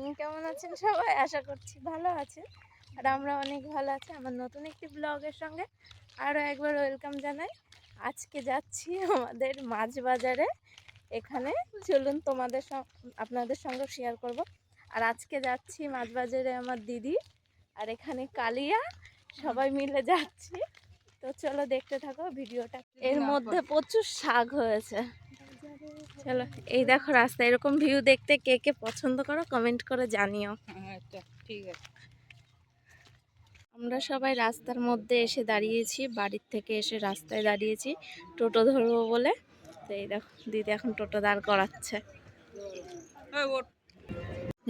Morning কেমন আছেন সবাই? আশা করছি ভালো আছেন। আর আমরা অনেক ভালো আছি আমার নতুন একটি ব্লগের সঙ্গে। আরও একবার ওয়েলকাম জানাই। আজকে যাচ্ছি আমাদের মাছ বাজারে এখানে চলুন তোমাদের আপনাদের সঙ্গে শেয়ার করব। আর আজকে যাচ্ছি মাছ বাজারে আমার দিদি আর এখানে কালিয়া। সবাই মিলে যাচ্ছি। তো চলো দেখতে থাকো ভিডিওটা। এর মধ্যে প্রচুর শাক হয়েছে। চলো এই দেখো রাস্তা এরকম ভিউ দেখতে কে কে পছন্দ করো কমেন্ট করে জানিও। আচ্ছা ঠিক আছে। আমরা সবাই রাস্তার মধ্যে এসে দাঁড়িয়েছি বাড়ির থেকে এসে রাস্তায় দাঁড়িয়েছি টোটো ধরবো বলে। তো এই দেখো দিদি এখন টোটো দাঁড় করাচ্ছে। এই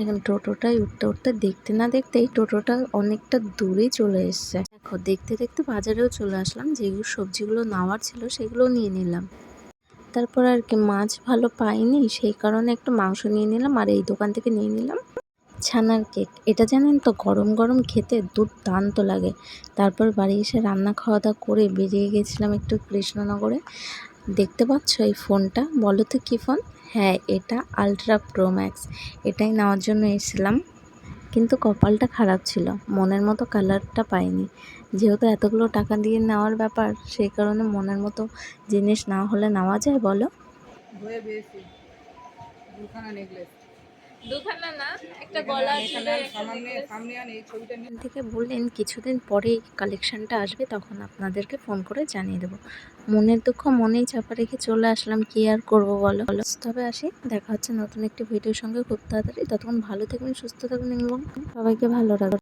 এখন টোটোটাই উঠতে উঠতে দেখতে না দেখতেই টোটোটা অনেকটা দূরে চলে এসছে। দেখো দেখতে দেখতে বাজারেও চলে আসলাম যেগুলো সবজিগুলো নেওয়ার ছিল সেগুলো নিয়ে নিলাম। তারপর আর কি মাছ ভালো পাইনি, সেই কারণে একটু মাংস নিয়ে নিলাম আর এই দোকান থেকে নিয়ে নিলাম। ছানার কেক, এটা জানেন তো গরম গরম খেতে দুর্দান্ত লাগে। তারপর বাড়ি এসে রান্না খাওয়া দাওয়া করে বেরিয়ে গেছিলাম একটু কৃষ্ণনগরে। দেখতে পাচ্ছ এই ফোনটা? বলো তো কী ফোন? হ্যাঁ এটা আলট্রা প্রো ম্যাক্স এটাই নেওয়ার জন্য এসেছিলাম। কিন্তু কপালটা খারাপ ছিল। মনের মতো কালারটা পাইনি। যেহেতু এতগুলো টাকা দিয়ে নেওয়ার ব্যাপার, সেই কারণে মনের মতো জিনিস না হলে নেওয়া যায় বলো? দুখানা না একটা সামনে সামনে আন এই ছবিটা নিয়ে এখান থেকে বললেন কিছুদিন পরে কালেকশনটা আসবে তখন আপনাদেরকে ফোন করে জানিয়ে দেবো। মনের দুঃখ মনেই চাপা রেখে চলে আসলাম কি আর করব বলো? তবে আসি দেখা হচ্ছে নতুন একটি ভিডিওর সঙ্গে খুব তাড়াতাড়ি। ততক্ষণ ভালো থাকবেন সুস্থ থাকবেন এবং সবাইকে ভালো রাখবেন।